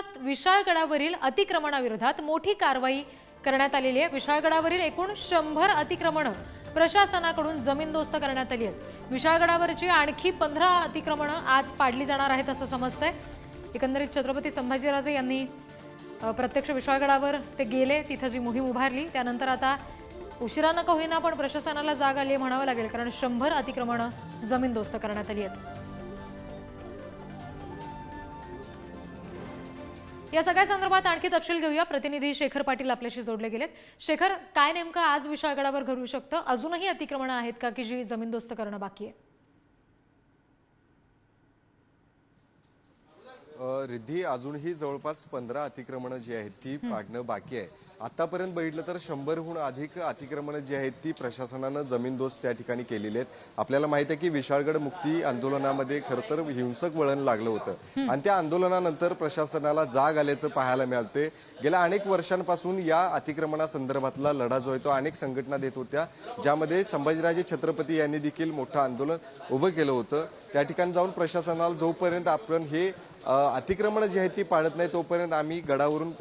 विदर्भात विशाळगडावरील अतिक्रमणाविरोधात मोठी कारवाई करण्यात आलेली आहे. विशाळगडावरील एकूण शंभर अतिक्रमणं प्रशासनाकडून जमीनदोस्त करण्यात आली आहेत. विशाळगडावरची आणखी पंधरा अतिक्रमणं आज पाडली जाणार आहेत असं समजतंय. एकंदरीत छत्रपती संभाजीराजे यांनी प्रत्यक्ष विशाळगडावर ते गेले तिथं जी मोहीम उभारली त्यानंतर आता उशिरा नका होईना पण प्रशासनाला जाग आली म्हणावं लागेल कारण शंभर अतिक्रमणं जमीनदोस्त करण्यात आली आहेत. या सगळ्या संदर्भात आणखी तपशील घेऊया. प्रतिनिधी शेखर पाटील आपल्याशी जोडले गेलेत. शेखर काय नेमकं आज विशाळगडावर घडू शकतं? अजूनही अतिक्रमणं आहेत का की जी जमीनदोस्त करणं बाकी आहे? रिद्धी अजूनही जवळपास पंधरा अतिक्रमणं जी आहेत ती पाडणं बाकी आहे. आतापर्यंत बघितलं तर शंभरहून अधिक अतिक्रमणं जी आहेत ती प्रशासनानं जमीनदोस्त त्या ठिकाणी केलेली आहेत. आपल्याला माहीत आहे की विशाळगड मुक्ती आंदोलनामध्ये खरं तर हिंसक वळण लागलं होतं. आणि त्या आंदोलनानंतर प्रशासनाला जाग आल्याचं पाहायला मिळते गेल्या अनेक वर्षांपासून या अतिक्रमणासंदर्भातला लढा जो आहे तो अनेक संघटना देत होत्या ज्यामध्ये संभाजीराजे छत्रपती यांनी देखील मोठं आंदोलन उभं केलं होतं. त्या ठिकाणी जाऊन प्रशासनाला जोपर्यंत आपण हे अतिक्रमणं जी आहेत ती पाळत नाही तोपर्यंत आम्ही गडावरून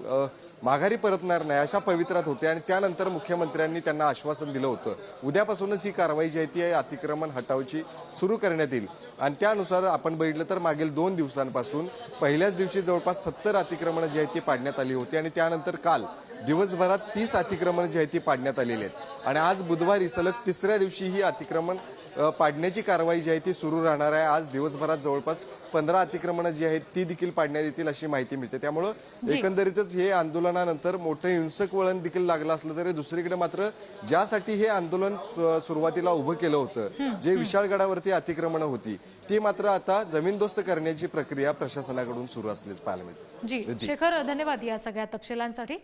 माघारी परतणार नाही अशा पवित्रात होते आणि त्यानंतर मुख्यमंत्र्यांनी त्यांना आश्वासन दिलं होतं. उद्यापासूनच ही कारवाई जी आहे ती आहे अतिक्रमण हटावची सुरू करण्यात येईल. आणि त्यानुसार आपण बघितलं तर मागील दोन दिवसांपासून पहिल्याच दिवशी जवळपास सत्तर अतिक्रमणं जी आहेत ती पाडण्यात आली होती आणि त्यानंतर काल दिवसभरात तीस अतिक्रमणं जी आहेत ती पाडण्यात आलेली आहेत. आणि आज बुधवारी सलग तिसऱ्या दिवशी ही अतिक्रमण पाडण्याची कारवाई जी आहे ती सुरू राहणार आहे. आज दिवसभरात जवळपास पंधरा अतिक्रमणं जी आहेत ती देखील पाडण्यात येतील अशी माहिती मिळते. त्यामुळं एकंदरीतच हे आंदोलनानंतर मोठं हिंसक वळण देखील लागलं असलं तरी दुसरीकडे मात्र ज्यासाठी हे आंदोलन सुरुवातीला उभं केलं होतं जे विशाळगडावरती अतिक्रमणं होती ती मात्र आता जमीनदोस्त करण्याची प्रक्रिया प्रशासनाकडून सुरू असल्याचं पाहायला मिळतं. जी. शेखर धन्यवाद या सगळ्या तपशिलांसाठी.